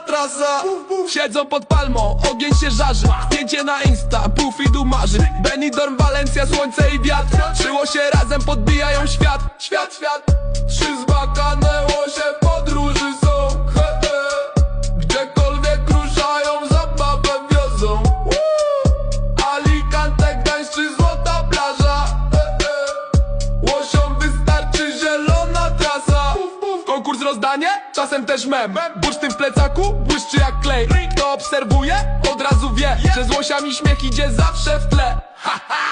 trasa Siedzą pod palmą, ogień się żarzy. Zdjęcie na insta, półfidu marzy. Benidorm, Walencja, słońce i wiatr. Szyło się razem, podbijają świat. Świat, świat. Konkurs rozdanie? Czasem też mem Bursztyn w plecaku? Błyszczy jak klej Kto obserwuje? Od razu wie Że z śmiech idzie zawsze w tle ha, ha.